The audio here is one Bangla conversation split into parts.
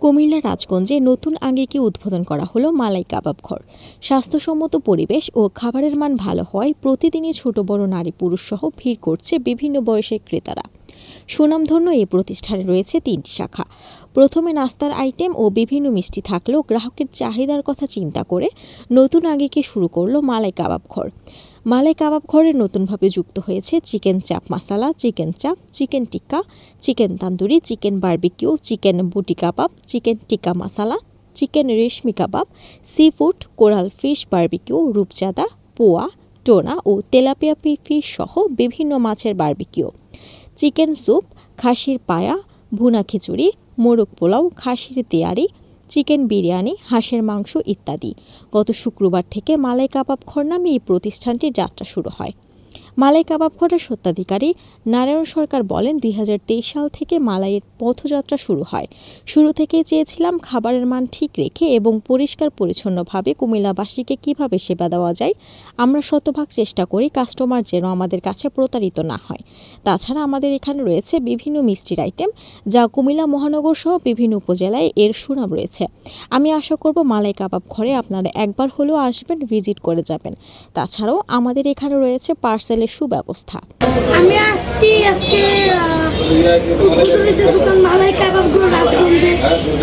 কুমিল্লা রাজগঞ্জে নতুন আঙ্গিকে উদ্বোধন করা হলো মালাই কাবাব ঘর। স্বাস্থ্যসম্মত পরিবেশ ও খাবারের মান ভালো হওয়ায় প্রতিদিনই ছোট বড় নারী পুরুষ সহ ভিড় করছে বিভিন্ন বয়সের ক্রেতারা। সুনামধন্য এই প্রতিষ্ঠানে রয়েছে তিনটি শাখা। প্রথমে নাস্তার আইটেম ও বিভিন্ন মিষ্টি থাকলেও গ্রাহকের চাহিদার কথা চিন্তা করে নতুন আঙ্গিকে শুরু করল মালাই কাবাব ঘর। মালাই কাবাব ঘরে নতুনভাবে যুক্ত হয়েছে chicken chaap masala, chicken chaap, chicken tikka, chicken tandoori, chicken barbecue, chicken boti kabab, chicken tikka masala, chicken reshmi kabab sea food coral fish barbecue রূপচাঁদা পোয়া, টোনা ও তেলাপিয়া ফিশ সহ বিভিন্ন মাছের বার্বিকিউ। চিকেন স্যুপ, খাসির পায়া, ভুনা খিচুড়ি, মোরগ পোলাও, খাসির তেয়ারি চিকেন বিরিয়ানি, হাঁসের মাংস ইত্যাদি। গত শুক্রবার থেকে মালাই কাবাব ঘর নামে এই প্রতিষ্ঠানটির যাত্রা শুরু হয়। মালাই কাবাব ঘরের সত্ত্বাধিকারী নারায়ণ সরকার বলেন, দুই হাজার তেইশ সাল থেকে মালাইয়ের পথযাত্রা শুরু হয়। শুরু থেকেই চেয়েছিলাম খাবারের মান ঠিক রেখে এবং পরিষ্কার পরিচ্ছন্নভাবে কুমিল্লাবাসীকে কীভাবে সেবা দেওয়া যায়, আমরা শতভাগ চেষ্টা করি কাস্টমার যেন আমাদের কাছে প্রতারিত না হয়। তাছাড়া আমাদের এখানে রয়েছে বিভিন্ন মিষ্টির আইটেম, যা কুমিল্লা মহানগর সহ বিভিন্ন উপজেলায় এর সুনাম রয়েছে। আমি আশা করব মালাই কাবাব ঘরে আপনারা একবার হলেও আসবেন, ভিজিট করে যাবেন। তাছাড়াও আমাদের এখানে রয়েছে পার্সেলের সুব্যবস্থা। আমি আসছি আজকে দোকান মালাই কাবাবগুলো রাজগঞ্জে।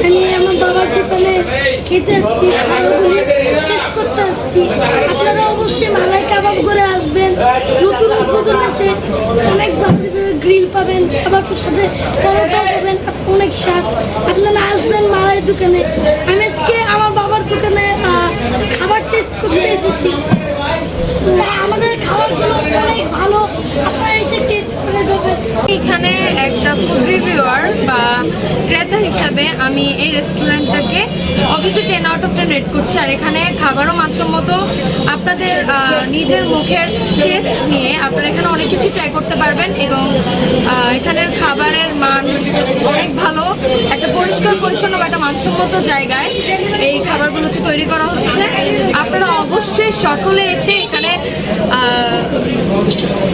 আমি আমার বাবার দোকানে খেতে আসছি টেস্ট করতে আসছি। আপনারা অবশ্যই মালাই কাবাব করে আসবেন। নতুন উদ্বোধন আছে, অনেক গ্রিল পাবেন, আবার সাথে পরোটাও পাবেন, অনেক স্বাদ। আপনারা আসবেন মালাই দোকানে। আমি আজকে আমার বাবার দোকানে খাবার টেস্ট করতে এসেছি তা আমাদের খাবারগুলো অনেক ভালো আপনারা এসে টেস্ট করে যাবেন এখানে একটা ফুড রিভিউয়ার বা ক্রেতা হিসাবে আমি এই রেস্টুরেন্টটাকে অবশ্যই ten out of ten rate করছি। আর এখানে খাবারও মাত্র মতো আপনাদের নিজের মুখের টেস্ট নিয়ে আপনারা এখানে অনেক কিছু ট্রাই করতে পারবেন এবং এখানের খাবারের মান অনেক ভালো একটা পরিষ্কার পরিচ্ছন্ন বা একটা মানসম্মত জায়গায় এই খাবারগুলো তৈরি করা হচ্ছে। আপনারা অবশ্যই সকলে এসে এখানে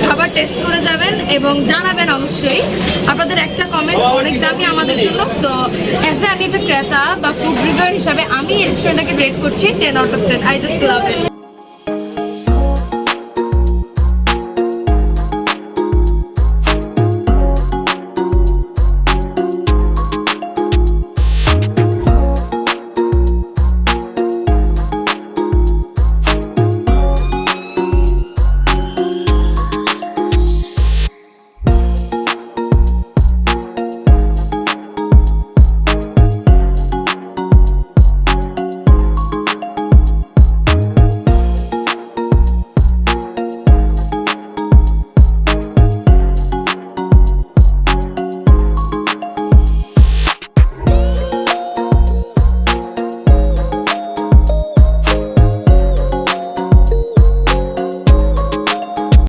খাবার টেস্ট করে যাবেন এবং জানাবেন অবশ্যই। আপনাদের একটা কমেন্ট অনেক দামি আমাদের জন্য। সো অ্যাজ এ আমি একটা ক্রেতা বা ফুড রিভার হিসাবে আমি এই রেস্টুরেন্টটাকে রেট করছি ten out of ten I just love it